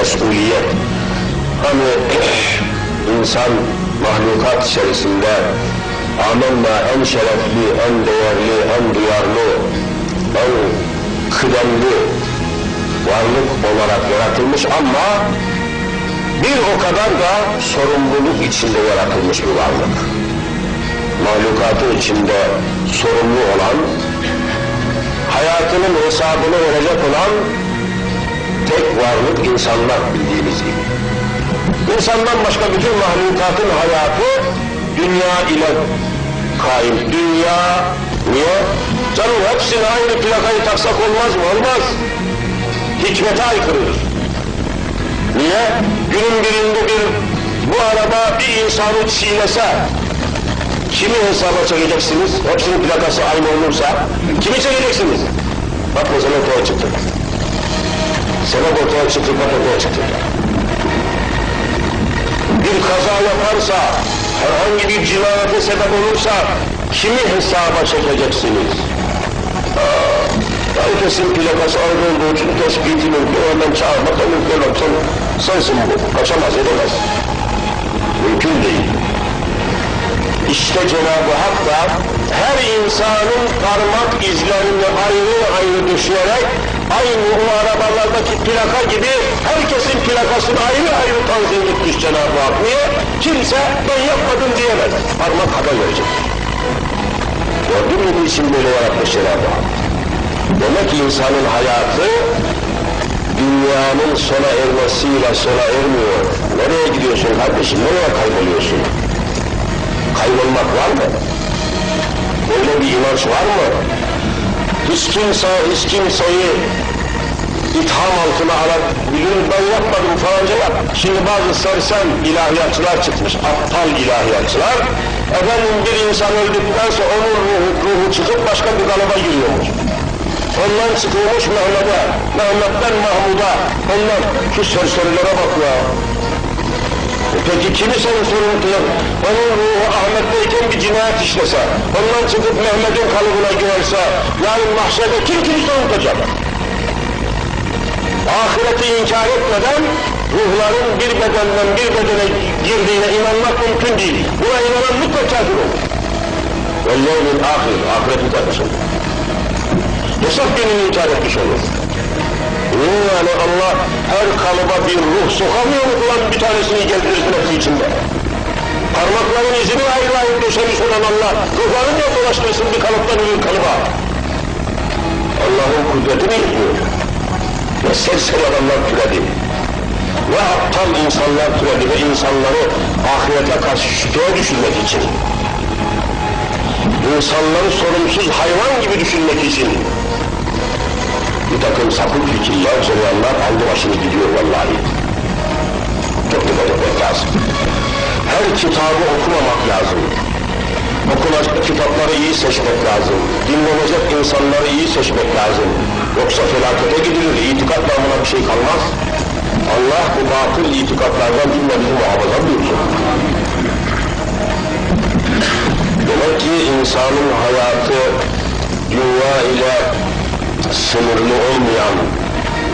mesuliyet. Hani insan mahlukat içerisinde amenna en şerefli, en değerli, en duyarlı, en kıdemli varlık olarak yaratılmış ama bir o kadar da sorumluluk içinde yaratılmış bir varlık. Mahlukatın içinde sorumlu olan, hayatının hesabını verecek olan tek varlık insanlar bildiğimiz gibi. İnsandan başka bütün mahlukatın hayatı dünya ile kaim. Dünya niye? Canım hepsine aynı plakayı taksak olmaz mı? Olmaz. Hikmete aykırıdır. Niye? Günün birinde bir bu araba bir insanı çiğnese kimi hesaba çekeceksiniz? Hepsinin plakası aynı olursa kimi çekeceksiniz? Bak mesela ortaya çıktı. Sebep ortaya çıktı, bak ortaya çıktı. Bir kaza yaparsa, herhangi bir cinayete sebep olursa kimi hesaba çekeceksiniz? Aa, herkesin plakası aynı olduğu için tespiti mümkün. Hemen çağır bakalım gel sen, sensin bu. Kaçamaz edemez. Mümkün değil. İşte Cenab-ı Hak da her insanın parmak izlerini ayrı ayrı düşünerek aynı o arabalardaki plaka gibi herkesin plakasını ayrı ayrı tanzim etmiş Cenab-ı Hak. Niye? Kimse ben yapmadım diyemez. Parmak haber verecek. Gördün mü bu için böyle yaratmış Cenab-ı Hak? Demek ki insanın hayatı dünyanın sona ermesiyle sona ermiyor. Nereye gidiyorsun kardeşim? Nereye kayboluyorsun? Kaybolmak var mı? Böyle bir inanç var mı? Hiç kimse, hiç kimseyi itham altına alabilir, ben yapmadım falanca yap. Şimdi bazı sersem ilahiyatçılar çıkmış, aptal ilahiyatçılar. Efendim bir insan öldükten sonra onun ruhu, ruhu çıkıp başka bir kalıba giriyormuş. Ondan çıkıyormuş Mehmet'e, Mehmet'ten Mahmud'a, ondan şu serserilere bak ya. Peki kimi senin sorumluluğun? Onun ruhu Ahmet'teyken bir cinayet işlese, ondan çıkıp Mehmet'in kalıbına girerse, yarın mahşerde kim kimi sorumlulacak? Ahireti inkar etmeden ruhların bir bedenden bir bedene girdiğine inanmak mümkün değil. Buna inanan mutlaka kafir olur. Vellâhul ahir, ahireti takmış olur. Hesap gününü inkar etmiş olur. Yani Allah her kalıba bir ruh sokamıyor mu ulan bir tanesini gezdirirsin hepsi içinde? Parmakların izini ayrı ayrı döşemiş olan Allah, ruhları niye dolaştırsın bir kalıptan bir kalıba? Allah'ın kudretini yıkmıyor. Ve serseri adamlar türedi. Ve aptal insanlar türedi ve insanları ahirete karşı şüpheye düşürmek için. İnsanları sorumsuz hayvan gibi düşünmek için bir takım sapık fikirler, cereyanlar aldı başını gidiyor vallahi. Çok dikkat etmek lazım. Her kitabı okumamak lazım. Okunacak kitapları iyi seçmek lazım. Dinlenecek insanları iyi seçmek lazım. Yoksa felakete gidilir, itikat namına bir şey kalmaz. Allah bu batıl itikatlardan cümlemizi muhafaza buyursun. Demek ki insanın hayatı dünya ile sınırlı olmayan,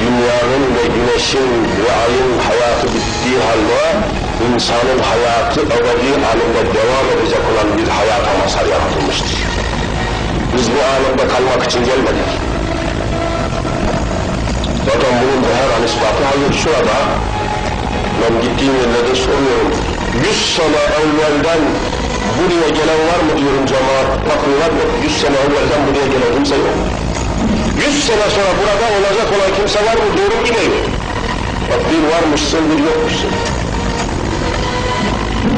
dünyanın ve güneşin ve ayın hayatı bittiği halde insanın hayatı ebedi alemde devam edecek olan bir hayata mazhar yaratılmıştır. Biz bu alemde kalmak için gelmedik. Zaten bunun da her an ispatı hayır şurada. Ben gittiğim yerlerde soruyorum. Yüz sene evvelden buraya gelen var mı diyorum cemaat. Bakıyorlar yok. Yüz sene evvelden buraya gelen kimse yok. Yüz sene sonra burada olacak olan kimse var mı yine yok. Bak bir varmışsın bir yokmuşsun.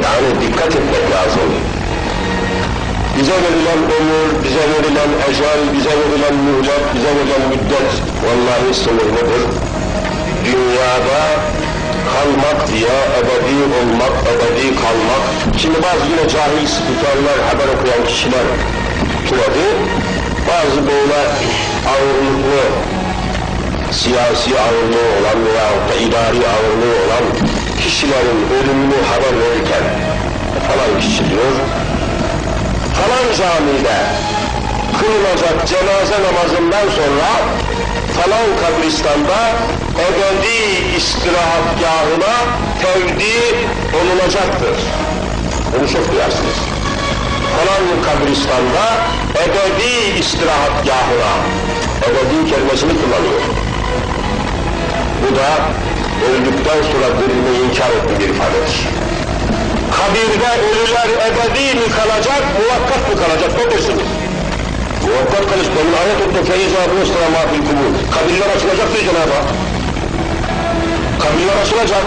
Yani dikkat etmek lazım. Bize verilen ömür, bize verilen ecel, bize verilen mühlet, bize verilen müddet vallahi sınırlıdır. Dünyada kalmak diye ebedi olmak, ebedi kalmak. Şimdi bazı yine cahil spikerler, haber okuyan kişiler türedi. Bazı böyle ağırlıklı, siyasi ağırlığı olan veya da idari ağırlığı olan kişilerin ölümünü haber verirken falan kişi diyor, falan camide kılınacak cenaze namazından sonra falan kabristanda ebedi istirahatgahına tevdi olunacaktır. Bunu çok duyarsınız. Falan kabristanda ebedi istirahatgahına ebedi kelimesini kullanıyor. Bu da öldükten sonra dirilmeyi inkar ettiği bir ifadedir. Kabirde ölüler ebedi mi kalacak, muvakkak mı kalacak? Ne dersiniz? Muvakkak kalacak. Benim ayet okudum. Feyizâ bûstâ mâfil kubur. Kabirler açılacak diyor Cenab-ı Hak. Kabirler açılacak.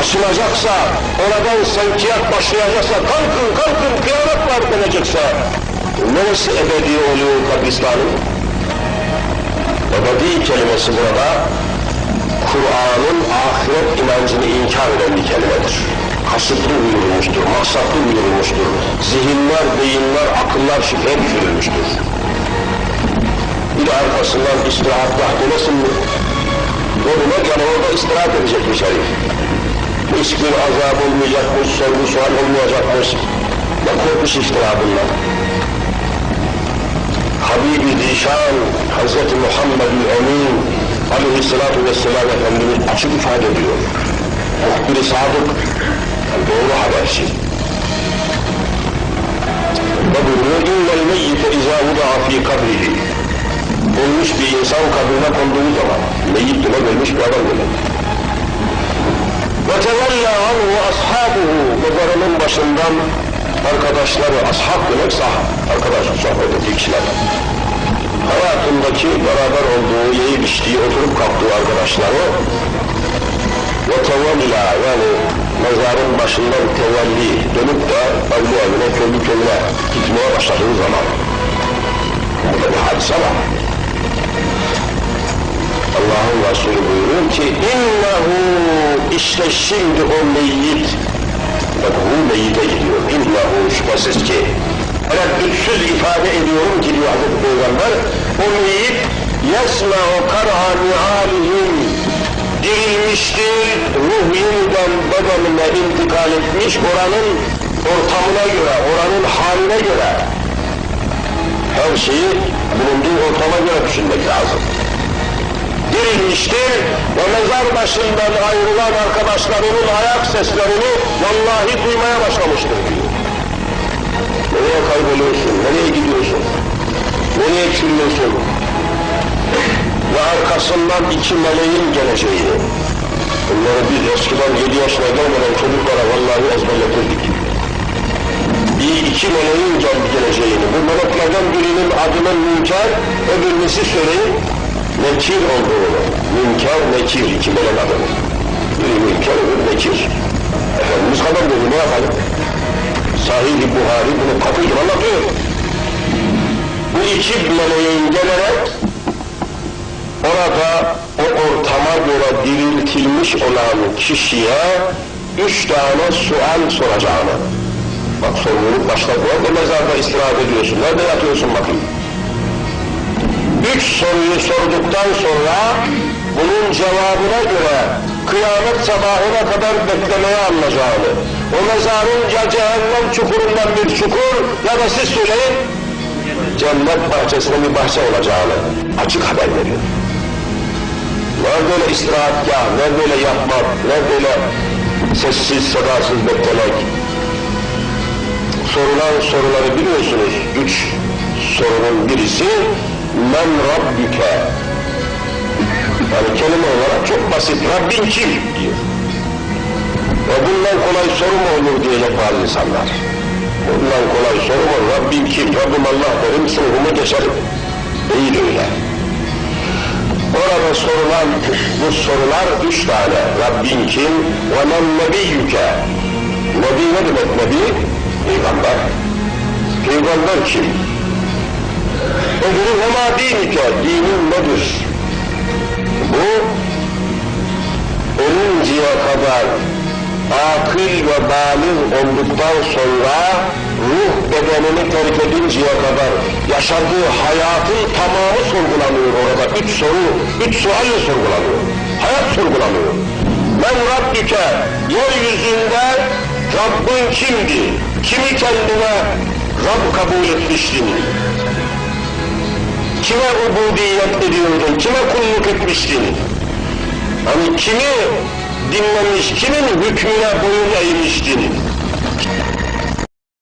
Açılacaksa, oradan sevkiyat başlayacaksa, kalkın kalkın kıyamet var denecekse, neresi ebedi oluyor kabristanın? Ebedi kelimesi burada, Kur'an'ın ahiret inancını inkar eden bir kelimedir. Kasıtlı buyurulmuştur, maksatlı buyurulmuştur. Zihinler, beyinler, akıllar şüpheye düşürülmüştür. Bir de arkasından istirahatgah demesin mi? O demek yani orada istirahat edecekmiş herif Hiçbir azap olmayacakmış, sorgu sual olmayacakmış. Ne korkmuş iftira bunlar. Habibi Zişan, Hz. Muhammed-i Emin aleyhissalatu vesselam Efendimiz açık ifade ediyor. Muhbir-i sadık, yani doğru haberci. Ve buyuruyor, اِنَّ الْمَيِّتَ اِذَا وُضَعَ ف۪ي قَبْرِهِ Ölmüş bir insan kabrine konduğu zaman, meyyit demek ölmüş bir adam demek. وَتَوَلَّا عَنْهُ أَصْحَابُهُ Mezarının başından arkadaşları, ashab demek sah, arkadaş, sohbet ettiği kişiler. Hayatındaki beraber olduğu, yiyip içtiği, oturup kalktığı arkadaşları وَتَوَلَّا yani mezarın başından tevelli dönüp de evli evine, köylü köyüne gitmeye başladığı zaman burada bir hadise var. Allah'ın Resulü buyuruyor ki innehu işte şimdi o meyyit. Bak bu meyyite gidiyor. İnnehu şüphesiz ki reddütsüz ifade ediyorum ki diyor Hazreti Peygamber o meyyit yesme'u kar'a ni'alihim dirilmiştir ruh yeniden bedenine intikal etmiş oranın ortamına göre oranın haline göre. Her şeyi bulunduğu ortama göre düşünmek lazım dirilmiştir ve mezar başından ayrılan arkadaşlarının ayak seslerini vallahi duymaya başlamıştır. Diyor. Nereye kayboluyorsun, nereye gidiyorsun, nereye çürüyorsun? Ve arkasından iki meleğin geleceğini bunları biz eskiden yedi yaşına gelmeden çocuklara vallahi ezberletirdik. Bir iki meleğin gel geleceğini, bu meleklerden birinin adının münker, öbürünüzü söyleyin, nekir olduğunu, münker, nekir iki melek adamı. Biri münker, öbürü nekir. Efendimiz kadar dedi, ne yapalım? Sahih-i Buhari bunu gibi anlatıyor. Bu iki meleğin gelerek orada o ortama göre diriltilmiş olan kişiye üç tane sual soracağını. Bak sorumluluk başladı. Orada mezarda istirahat ediyorsun. Nerede yatıyorsun bakayım? Üç soruyu sorduktan sonra bunun cevabına göre kıyamet sabahına kadar beklemeye alınacağını, o mezarın ya cehennem çukurundan bir çukur ya da siz söyleyin, cennet bahçesinde bir bahçe olacağını açık haber veriyor. Ne böyle istirahatgah, ne böyle yapmak, ne böyle sessiz sedasız beklemek. Sorulan soruları biliyorsunuz, üç sorunun birisi men rabbüke yani kelime olarak çok basit. Rabbin kim? Diyor. Ve bundan kolay soru mu olur diyecek bazı insanlar? Bundan kolay soru mu? Rabbin kim? Rabbim Allah derim sınıfımı geçerim değil öyle orada sorulan bu sorular üç tane. Rabbin kim? Ve men nebiyyüke Nebi ne demek nebi? Peygamber. Peygamber kim? Öbürü hema dinike, dinin nedir? Bu, ölünceye kadar akıl ve baliz olduktan sonra ruh bedenini terk edinceye kadar yaşadığı hayatın tamamı sorgulanıyor orada. Üç soru, üç sualle sorgulanıyor. Hayat sorgulanıyor. Men Rabbike, yeryüzünde Rabbin kimdi? Kimi kendine Rab kabul etmiştin? Kime ubudiyet ediyordun, kime kulluk etmiştin? Hani kimi dinlemiş, kimin hükmüne boyun eğmiştin?